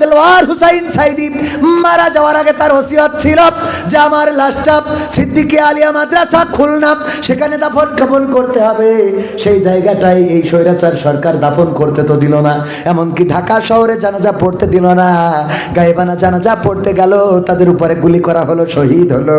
দেলওয়ার হুসাইন সাইদি মারা যাওয়ার আগে তার ওসিয়ত ছিল যে আমার লাশটা সিদ্দিকে আলিয়া মাদ্রাসা খুলনা, সেখানে দাফন কাফন করতে হবে। সেই জায়গাটাই এই স্বৈরাচার সরকার দাফন করতে তো দিল না। এমনকি ঢাকা শহরে জানাজা পড়তে দিল না। গায়েবানা জানাজা পড়তে গেল, তাদের উপরে গুলি করা হলো, শহীদ হলো।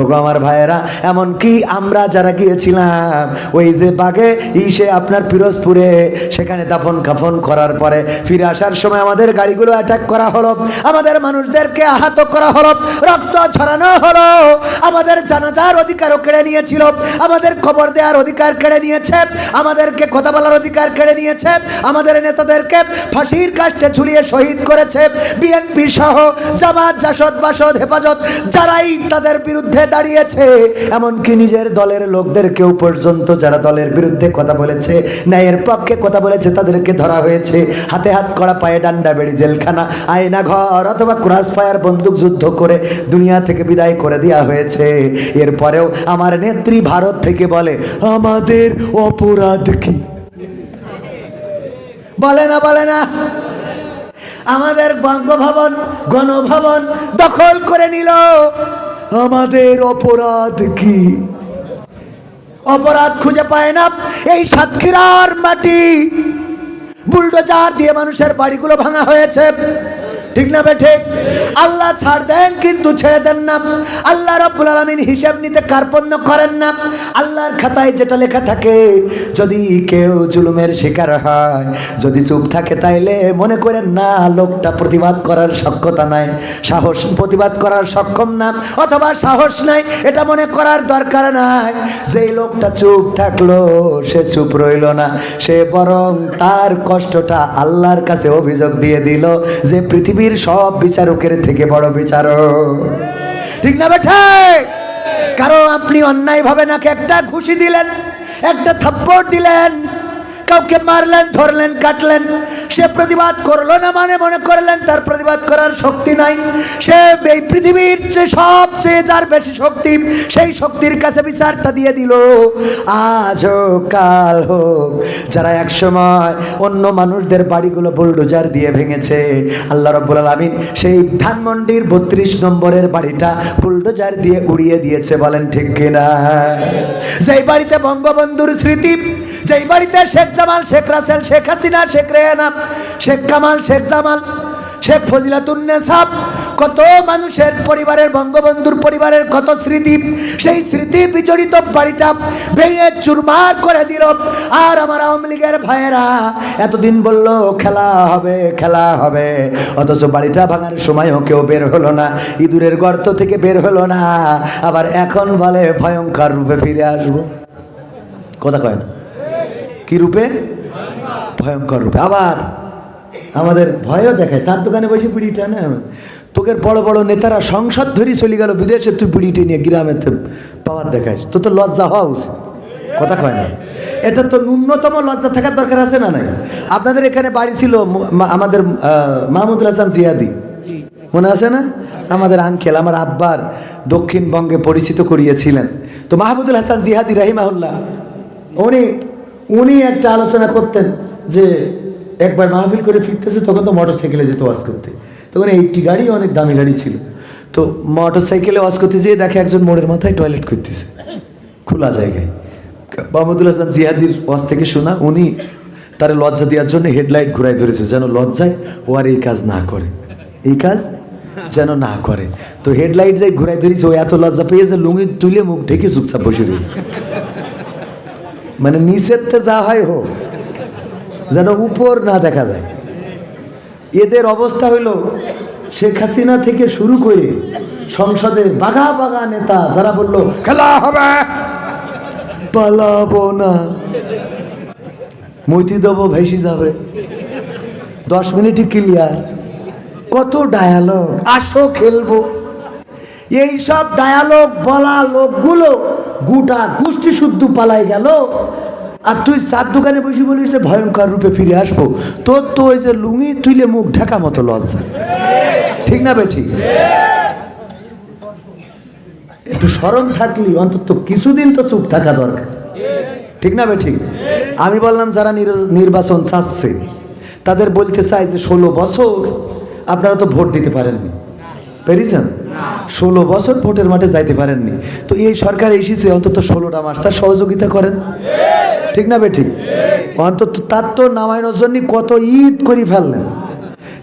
ওগো আমার ভাইয়েরা, এমনকি আমরা যারা গিয়েছিলাম, ওই যে বাগে ইসে আপনার পিরোজপুরে, সেখানে দাফন কাফন করার পরে ফিরে আসার সময় আমাদের গাড়িগুলো অ্যাটাক করা হলো। আমাদের মানুষদেরকে আহত করা হলো। রক্ত ছড়ানো হলো। আমাদের জানাজার অধিকারও কেড়ে নিয়েছিল। আমাদের খবর দেওয়ার অধিকার কেড়ে নিয়েছে। আমাদেরকে কথা বলার অধিকার কেড়ে নিয়েছে। আমাদের নেতাদেরকে ফাঁসির কাষ্টে ঝুলিয়ে শহীদ করেছে। বিএনপি সহ জামাত, জাসদ, বাসদ, হেফাজত যারাই তাদের বিরুদ্ধে দাঁড়িয়েছে। এমনকি নিজের দলের লোকদেরকেও পর্যন্ত যারা দলের বিরুদ্ধে কথা বলেছে, ন্যায়ের পক্ষে কথা বলেছে, তাদেরকে ধরা হয়েছে। হাতে হাত করা পায়ে ডান্ডা বেড়ি জেলখানা। আয়না ঘর অথবা ক্রাস ফায়ার বন্দুক যুদ্ধ করে দুনিয়া থেকে বিদায় করে দেওয়া হয়েছে। এরপরেও আমার নেত্রী ভারত থেকে বলে, আমাদের অপরাধ কি? বলে না বলে না। আমাদের বঙ্গভবন, গণভবন দখল করে নিল। আমাদের অপরাধ কি? অপরাধ খুঁজে পায় না। এই সাতক্ষীরার মাটি বুলডোজার দিয়ে মানুষের বাড়িগুলো ভাঙা হয়েছে। ঠিক না বেঠে আল্লাহ ছাড় দেন কিন্তু ছেড়ে দেন না। আল্লাহ রব্বুল আলমিন হিসাব নিতে কার্পণ্য করেন না। আল্লাহর খাতায় যেটা লেখা থাকে, যদি কেউ জুলুমের শিকার হয়, যদি চুপ থাকে তাইলে মনে করেন না, লোকটা প্রতিবাদ করার সক্ষতা নাই, সাহস প্রতিবাদ করার সক্ষম না, অথবা সাহস নাই, এটা মনে করার দরকার নাই। যেই লোকটা চুপ থাকল, সে চুপ রইল না, সে বরং তার কষ্টটা আল্লাহর কাছে অভিযোগ দিয়ে দিল যে পৃথিবীর সব বিচারকের থেকে বড় বিচারক। ঠিক না বেঠে? কারণ আপনি অন্যায়ভাবে নাকি একটা ঘুষি দিলেন, একটা থাপ্পড় দিলেন কাউকে মারলেন, ধরলেন, কাটলেন, সে প্রতিবাদ করল না মানে মনে করলেন তার প্রতিবাদ করার শক্তি নাই। সে এই পৃথিবীর চেয়ে সবচেয়ে যার বেশি শক্তি, সেই শক্তির কাছে বিচারটা দিয়ে দিল। আজ হোক কাল হোক, যারা একসময় অন্য মানুষদের বাড়িগুলো বুলডোজার দিয়ে ভেঙেছে, আল্লাহ রব্বুল আলমিন সেই ধানমন্ডির বত্রিশ নম্বরের বাড়িটা বুলডোজার দিয়ে উড়িয়ে দিয়েছে, বলেন ঠিক কিনা? যেই বাড়িতে বঙ্গবন্ধুর স্মৃতি যেই বাড়িতে শেখ জামাল, শেখ রাসেল, শেখ হাসিনা, শেখ রেহানা, শেখ কামাল, শেখ জামাল, শেখ ফজিলাতুন্নেসাব কত মানুষের পরিবারের বঙ্গবন্ধুর পরিবারের কত স্মৃতি, সেই স্মৃতি বিচরিত বাড়িটা ভেঙে চুরমার করে দিল। আর আমার আওয়ামী লীগের ভাইয়েরা এতদিন বলল, খেলা হবে খেলা হবে। অথচ বাড়িটা ভাঙার সময়ও কেউ বের হলো না, ইঁদুরের গর্ত থেকে বের হলো না। আবার এখন বলে, ভয়ঙ্কর রূপে ফিরে আসব। কথা কয় না। কি রূপে? ভয়ঙ্কর রূপে। আবার আমাদের ভয়ও দেখায়। চার দোকানে বসে পিড়িটা না? তোকে বড় বড় নেতারা সংসদ ধরি চলে গেল বিদেশে, তুই পিড়িটি নিয়ে গ্রামে পাওয়ার দেখাস। তো তো লজ্জা হওয়া উচিত। কথা কয় না। এটা তো ন্যূনতম লজ্জা থাকার দরকার আছে না নাই? আপনাদের এখানে বাড়ি ছিল আমাদের মাহমুদুল হাসান জিয়াদি। মনে আছে না? আমাদের আঙ্কেল, আমার আব্বার দক্ষিণবঙ্গে পরিচিত করিয়েছিলেন। তো মাহমুদুল হাসান জিহাদি রাহিমাহুল্লাহ, উনি উনি একটা আলোচনা করতেন যে একবার মাহফিল করে ফিরতেছে, তখন তো মোটর সাইকেলে যেত ওয়াজ করতে। তখন এইটি গাড়ি অনেক দামি গাড়ি ছিল। তো মোটর সাইকেলে ওয়াজ করতে যেয়ে দেখে একজন মোড়ের মাথায় টয়লেট করতেছে খোলা জায়গায়। মাহমুদুল হাসান জিহাদির ওয়াজ থেকে শোনা, উনি তার লজ্জা দেওয়ার জন্য হেডলাইট ঘুরাই ধরেছে, যেন লজ্জায় ও আর এই কাজ না করে। এই কাজ যেন না করে। তো হেডলাইট যাই ঘুরাই ধরেছে, ও এত লজ্জা পেয়েছে লুঙ্গি তুলে মুখ ঢেকে চুপচাপ বসে রয়েছে। মানে নিচের তে যা হয় হোক, যেন উপর না দেখা যায়। এদের অবস্থা হইল, শেখ হাসিনা থেকে শুরু করে সংসদের বাঘা বাঘা নেতা যারা বলল, খেলা হবে, পালাবো না। মৈতি দেবো ভেসে যাবে। দশ মিনিটই ক্লিয়ার কত ডায়ালগ আসো খেলব। এই সব ডায়ালগ বলা লোকগুলো গোটা গোষ্ঠী শুদ্ধ পালাই গেল। আর তুই চার দোকানে বসে বলিস যে ভয়ঙ্কর রূপে ফিরে আসব। তোর তো ওই যে লুঙ্গি তুইলে মুখ ঢাকা মতো লজ্জা। ঠিক না বে ঠিক একটু স্মরণ থাকলি, অন্তত কিছুদিন তো চুপ থাকা দরকার। ঠিক না বে ঠিক আমি বললাম, যারা নির- নির্বাচন চাচ্ছে, তাদের বলতে চাই যে ষোলো বছর আপনারা তো ভোট দিতে পারেননি। পেরেছেন? ষোলো বছর ভোটের মাঠে যাইতে পারেননি। তো এই সরকার এসেছে অন্তত ষোলোটা মাস, তার সহযোগিতা করেন? ঠিক না বে ঠিক অন্তত তার তো নামায়নের জন্য কত ঈদ করে ফেললেন।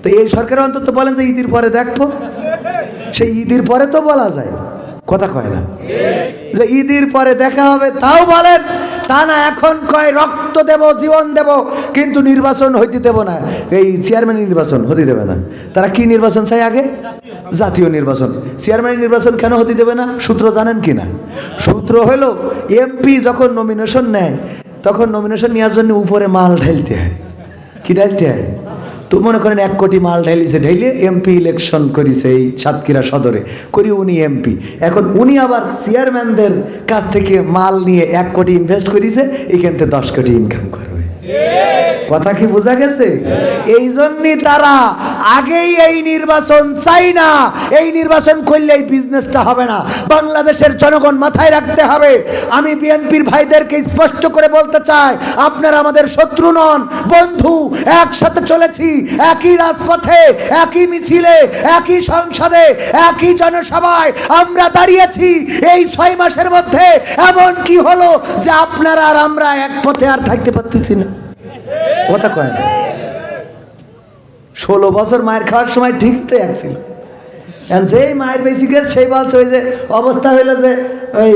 তো এই সরকার অন্তত বলেন যে ঈদের পরে দেখব। সেই ঈদের পরে তো বলা যায়। কথা কয় না? যে ঈদের পরে দেখা হবে, তাও বলেন, তা না এখন কয় রক্ত দেব, জীবন দেব, কিন্তু নির্বাচন হইতে দেব না। এই চেয়ারম্যান নির্বাচন হতে দেবে না। তারা কি নির্বাচন চাই আগে? জাতীয় নির্বাচন। চেয়ারম্যান নির্বাচন কেন হতে দেবে না? সূত্র জানেন কি না সূত্র হলো এমপি যখন নমিনেশন নেয়, তখন নমিনেশন নেওয়ার জন্য উপরে মাল ঢালতে হয়। কি ঢালতে হয়? তো মনে করেন এক কোটি মাল ঢাইলিছে ঢাইলে এমপি ইলেকশন করিছে এই সাতক্ষীরা সদরে। করি উনি এমপি এখন উনি আবার চেয়ারম্যানদের কাছ থেকে মাল নিয়ে এক কোটি ইনভেস্ট করিছে, এখান থেকে দশ কোটি ইনকাম করবে কথা কি বোঝা গেছে? এই জন্যই তারা আগেই এই নির্বাচন চাই না। এই নির্বাচন করলে এই বিজনেসটা হবে না। বাংলাদেশের জনগণ মাথায় রাখতে হবে। আমি বিএনপির ভাইদেরকে স্পষ্ট করে বলতে চাই, আপনারা আমাদের শত্রু নন, বন্ধু, একসাথে চলেছি, একই রাজপথে, একই মিছিলে, একই সংসদে, একই জনসভায় আমরা দাঁড়িয়েছি। এই ছয় মাসের মধ্যে এমন কি হলো যে আপনারা আর আমরা এক পথে আর থাকতে পারতেছি না। কথা কয় না। ষোলো বছর মায়ের খাওয়ার সময় ঠিকই তো এক ছিল। যেই মায়ের বেশি গেছে, সেই বলছে ওই যে অবস্থা হইল যে ওই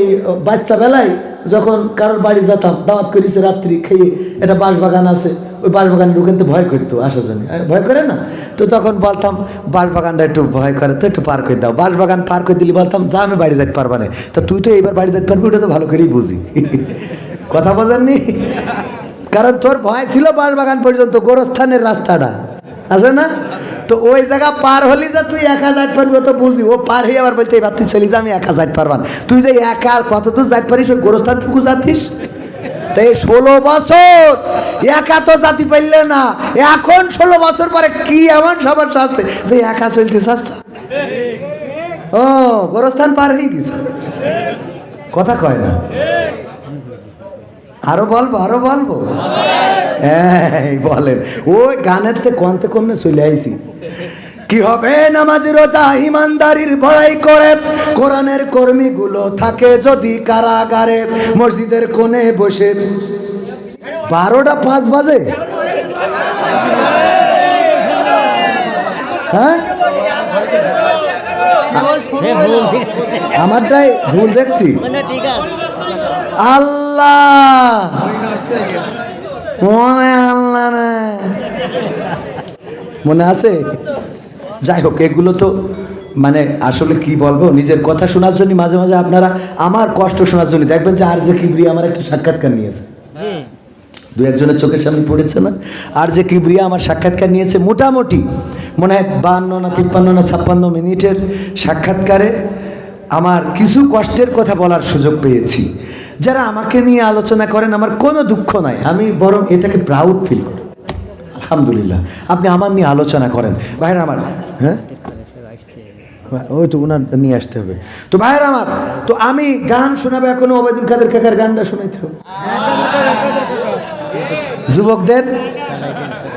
বাচ্চা বেলায় যখন কারোর বাড়ি যেতাম, দাওয়াত করেছে রাত্রি খেয়ে একটা বাঁশবাগান আছে, ওই বাঁশবাগানে ঢুকেনতে ভয় করতো আসার জন্য। ভয় করে না? তো তখন বলতাম, বাঁশবাগানটা একটু ভয় করে তো, একটু পার করে দাও। বাঁশবাগান পার করে দিলে বলতাম, যা আমি বাড়ি যেতে পারবা না। তা তুই তো এইবার বাড়ি যেতে পারবি, ওটা তো ভালো করেই বুঝি। কথা বোঝেননি কারণ তোর ভয় ছিল বাঁশবাগান পর্যন্ত, গোরস্থানের রাস্তাটা। আছে না? তো ওই জায়গা পার হলি যে তুই একা যাইতে পারবি তো বুঝি ও পার হয়ে আবার বলতে এবার তুই চলি যা, আমি একা যাইতে পারবান তুই যে একা কত দূর যাইতে পারিস, ওই গোরস্থানটুকু যাতিস? তো এই ষোলো বছর একা তো জাতি পারলে না। এখন ষোলো বছর পরে কি এমন সমস্যা আছে যে একা চলতে চাচ্ছে ও, গোরস্থান পার হয়ে গেছে। কথা কয় না। আরও বলব আরও বলব? বলেন। ওই গানের তে কমতে কমনে চলে আইছি। কি হবে নামাজ রোজা ইমানদারির বড়াই করে? কোরআনের কর্মীগুলো থাকে যদি কারাগারে মসজিদের কোণে বসে। বারোটা পাঁচ বাজে? হ্যাঁ? আমারটাই ভুল দেখছি। আল্লাহ মনে মনে আছে? যাই হোক, এগুলো তো মানে আসলে কি বলব, নিজের কথা শোনার জন্য মাঝে মাঝে আপনারা আমার কষ্ট শোনার জন্য, দেখবেন যে আর যে কিবরি আমার একটা সাক্ষাৎকার নিয়েছে। দু একজনের চোখের সামনে পড়েছে না? আর যে কিবরিয়া আমার সাক্ষাৎকার নিয়েছে মোটামুটি, মনে হয় বান্ন না তিপ্পান্ন না ছাপ্পান্ন মিনিটের সাক্ষাৎকারে। আমার কিছু কষ্টের কথা বলার সুযোগ পেয়েছি। যারা আমাকে নিয়ে আলোচনা করেন, আমার কোনো দুঃখ নাই। আমি বরং এটাকে প্রাউড ফিল করি। আলহামদুলিল্লাহ। আপনি আমার নিয়ে আলোচনা করেন। ভাইরা আমার হ্যাঁ? ওই তো ওনার নিয়ে আসতে হবে। তো ভাইয়ের আমার, তো আমি গান শোনাবো এখনও, ওবায়দুল কাদের কাকার গানটা শোনাইতে হবে। যুবকদের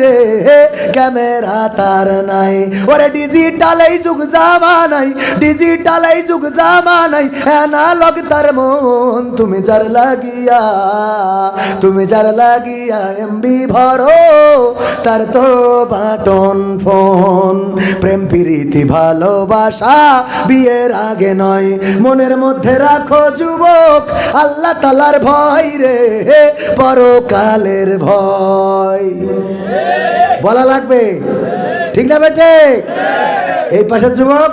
রে ক্যামেরা তার নাই। ওরে ডিজিটাল এই যুগ জামা নাই ডিজিটাল এই যুগ জামা নাই অ্যানালগ তার মন, তুমি যার লাগিয়া, তুমি যার লাগিয়া এমবি ভরো, তার তো বাটন ফোন। প্রেম, প্রীতি, ভালোবাসা বিয়ের আগে নয়। মনের মধ্যে রাখো যুবক, আল্লাহ তালার ভয় রে পরকালের ভয়। বলা লাগবে। ঠিক না বেটে এই পাশের যুবক?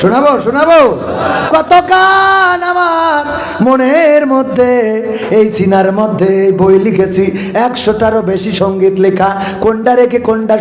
শোনাবো শোনাবো। কত গান আমার মনের মধ্যে, এই সিনার মধ্যে বই লিখেছি, একশোটারও বেশি সংগীত লেখা। কোনটা রেখে কোনটা